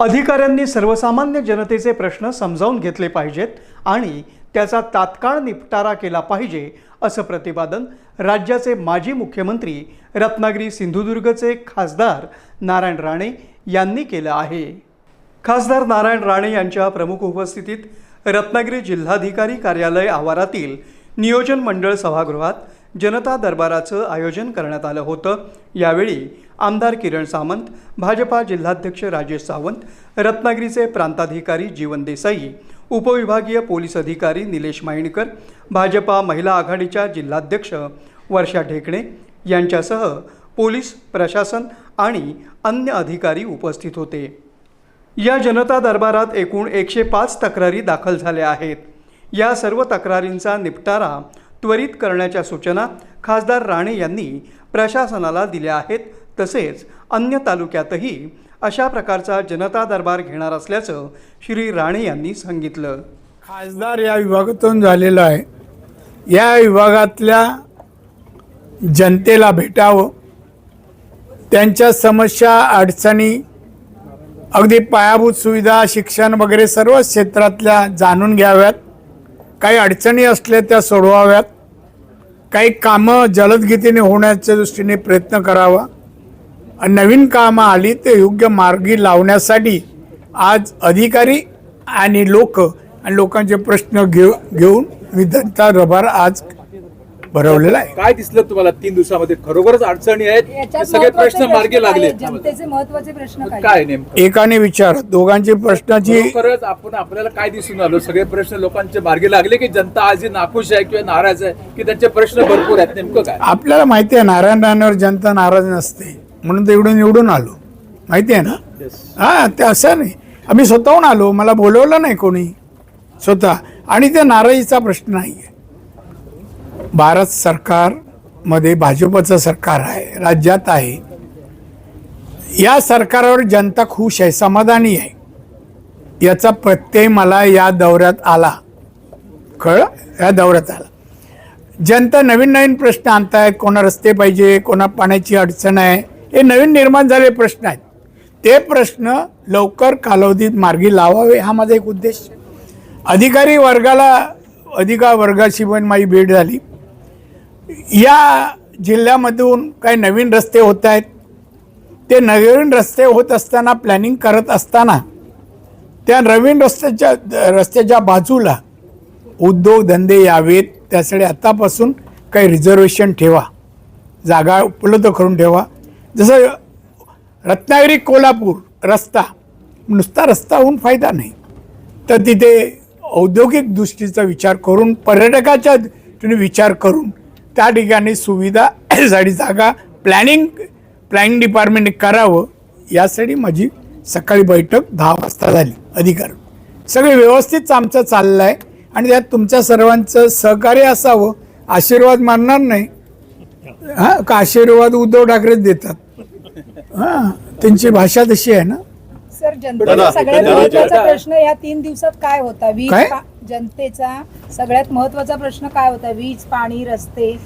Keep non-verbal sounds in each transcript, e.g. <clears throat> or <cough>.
अधिकाऱ्यांनी सर्वसामान्य जनतेचे प्रश्न समजावून घेतले पाहिजेत आणि त्याचा तात्काळ निपटारा केला पाहिजे असं प्रतिपादन राज्याचे माजी मुख्यमंत्री रत्नागिरी सिंधुदुर्गचे खासदार नारायण राणे यांनी केलं आहे. खासदार नारायण राणे यांच्या प्रमुख उपस्थितीत रत्नागिरी जिल्हाधिकारी कार्यालय आवारातील नियोजन मंडळ सभागृहात जनता दरबाराचं आयोजन करण्यात आलं होतं. यावेळी आमदार किरण सामंत भाजपा जिल्हाध्यक्ष राजेश सावंत रत्नागिरीचे प्रांताधिकारी जीवन देसाई उपविभागीय पोलीस अधिकारी निलेश मायणकर भाजपा महिला आघाडीच्या जिल्हाध्यक्ष वर्षा ढेकणे यांच्यासह पोलीस प्रशासन आणि अन्य अधिकारी उपस्थित होते. या जनता दरबारात एकूण एकशे पाच तक्रारी दाखल झाल्या आहेत. या सर्व तक्रारींचा निपटारा त्वरित करण्याच्या सूचना खासदार राणे यांनी प्रशासनाला दिल्या आहेत तसेच अन्य तालुक्यातही अशा प्रकारचा जनता दरबार घेणार असल्याचं श्री राणे यांनी सांगितलं. खासदार या विभागातून झालेला आहे. या विभागातल्या जनतेला भेटावं. त्यांच्या समस्या अडचणी अगदी पायाभूत सुविधा शिक्षण वगैरे सर्व क्षेत्रातल्या जाणून घ्याव्यात. काही अडचणी असल्या त्या सोडवाव्यात. काही कामं जलदगतीने होण्याच्या दृष्टीने प्रयत्न करावा. नवीन कामं आली ते योग्य मार्गी लावण्यासाठी आज अधिकारी आणि लोक आणि लोकांचे प्रश्न घेऊ घेऊन मी जनता रभार आज भरवलेला आहे. काय दिसलं तुम्हाला तीन दिवसामध्ये? खरोखरच अडचणी आहेत? सगळे प्रश्न मार्गी लागले. आहेत? जनतेचे महत्त्वाचे प्रश्न काय नेमकं? एकाने विचार दोघांची प्रश्नाची खरोखरच आपण आपल्याला काय दिसून आलो? सगळे प्रश्न लोकांचे मार्गी लागले की जनता आज ही नाखुश आहे किंवा नाराज आहे की त्यांचे प्रश्न भरपूर आहेत? नेमकं काय? आपल्याला माहिती आहे नारायण राणेवर जनता नाराज नसते. म्हणून ते एवढं निवडून आलो. माहिती आहे ना? हा ते असं नाही. आम्ही स्वतःहून आलो. मला बोलवलं नाही कोणी. स्वतः. आणि ते नाराजीचा प्रश्न नाही आहे भारत सरकारमध्ये भाजपचं सरकार आहे राज्यात आहे. या सरकारवर जनता खुश आहे समाधानी आहे. याचा प्रत्यय मला या दौऱ्यात आला. कळ या दौऱ्यात आला. जनता नवीन नवीन प्रश्न आणतायत कोणा रस्ते पाहिजे कोणा पाण्याची अडचण आहे हे नवीन निर्माण झालेले प्रश्न आहेत. ते प्रश्न लवकर कालावधीत मार्गी लावावे हा माझा एक उद्देश. अधिकारी वर्गाला अधिकार वर्गाशी पण माझी भेट झाली. या जिल्ह्यामधून काही नवीन रस्ते होत आहेत. ते नवीन रस्ते होत असताना प्लॅनिंग करत असताना त्या नवीन रस्त्याच्या रस्त्याच्या बाजूला उद्योगधंदे यावेत. त्यासाठी आत्तापासून काही रिझर्वेशन ठेवा. जागा उपलब्ध करून ठेवा. जसं रत्नागिरी कोल्हापूर रस्ता नुसता रस्ता होऊन फायदा नाही. तर तिथे औद्योगिक दृष्टीचा विचार करून पर्यटकाच्या दृष्टीने विचार करून त्या ठिकाणी सुविधा <clears throat> साठी जागा प्लॅनिंग प्लॅनिंग डिपार्टमेंटने करावं यासाठी माझी सकाळी बैठक दहा वाजता झाली अधिकार. सगळे व्यवस्थित आमचं चाललं आहे आणि त्यात तुमच्या सर्वांचं सहकार्य असावं आशीर्वाद मानणार नाही. हां का आशीर्वाद उद्धव ठाकरेच देतात? हां त्यांची भाषा तशी आहे ना? सर जनतेचा सगळ्यात महत्त्वाचा प्रश्न या तीन दिवसात काय होता? वीज काय? पा- जनतेचा सगळ्यात महत्त्वाचा प्रश्न काय होता? वीज पाणी रस्ते?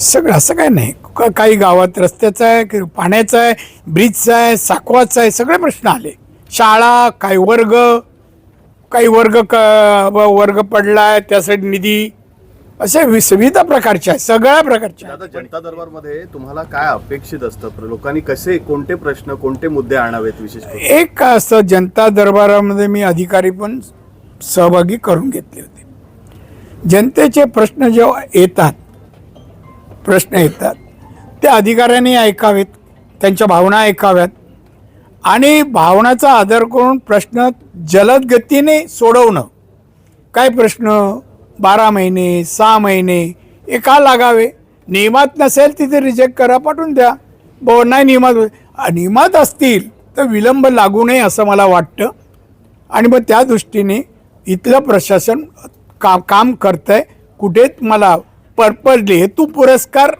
सगळं असं काय नाही. क- काही गावात रस्त्याचं आहे काही पाण्याचं आहे ब्रिजचं आहे साकवाचं आहे सगळे प्रश्न आले. शाळा काही वर्ग काही वर्ग क व- वर्ग पडला आहे त्यासाठी निधी असे विविध प्रकारचे आहे सगळ्या प्रकारचे आहे. आता जनता दरबारमध्ये तुम्हाला काय अपेक्षित असतं? लोकांनी कसे कोणते प्रश्न कोणते मुद्दे आणावेत विशेष? एक असं जनता दरबारामध्ये मी अधिकारी पण सहभागी करून घेतले होते. जनतेचे प्रश्न जेव्हा येतात प्रश्न येतात ते अधिकाऱ्यांनी ऐकावेत त्यांच्या भावना ऐकाव्यात. आणि भावनाचा आदर करून प्रश्न जलद गतीने सोडवणं. काय प्रश्न? बारा महिने सहा महिने हे का लागावे. नियमात नसेल तिथे रिजेक्ट करा पाठवून द्या. ब नाही नियमात नियमात असतील तर विलंब लागू नये असं मला वाटतं. आणि मग त्या दृष्टीने इथलं प्रशासन का काम करतं आहे कुठे मला पर्पजली हेतू पुरस्कार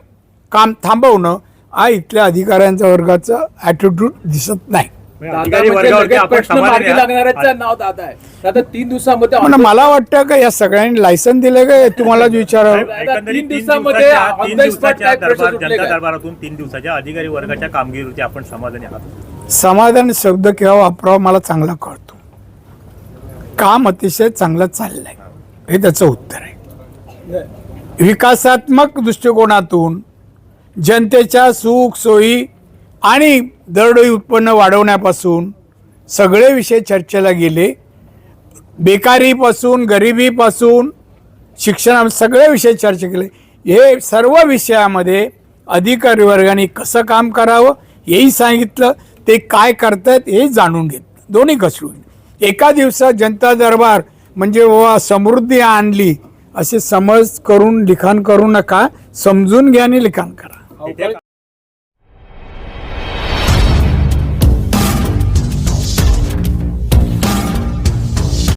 काम थांबवणं हा इथल्या अधिकाऱ्यांच्या वर्गाचं ॲटिट्यूड दिसत नाही. दादा म्हणजे वर्गावरती लगेच आपण प्रश्न समाधानी मार्गी आहात. लागणाऱ्याचं नाव दादा आहे. आता तीन दिवसामध्ये पण मला वाटतं का या सगळ्यांनी लायसन दिलं का? आता एकंदरीत तीन दिवसामध्ये on तीन the spot दिवसाच्या काय प्रश्न दरबार सुटले जनता काय? दरबारातून तीन दिवसाच्या अधिकारी वर्गाच्या कामगिरीवरती आपण समाधानी आहात. समाधान शब्द केव्हा वापरावा मला चांगला कळतो. काम अतिशय चांगलं चाललंय. हे त्याचं उत्तर आहे. विकासात्मक दृष्टिकोनातून जनतेच्या सुख सोयी आणि दरडोई उत्पन्न वाढवण्यापासून सगळे विषय चर्चेला गेले. बेकारीपासून गरिबीपासून शिक्षणा सगळे विषय चर्चा केले. हे सर्व विषयामध्ये अधिकारी वर्गाने कसं काम करावं हेही सांगितलं. ते काय करतायत हे जाणून घेतलं दोन्ही कसरून एका दिवसात जनता दरबार म्हणजे वा समृद्धी आणली असे समज करून लिखाण करू नका. समजून घ्या आणि लिखाण करा.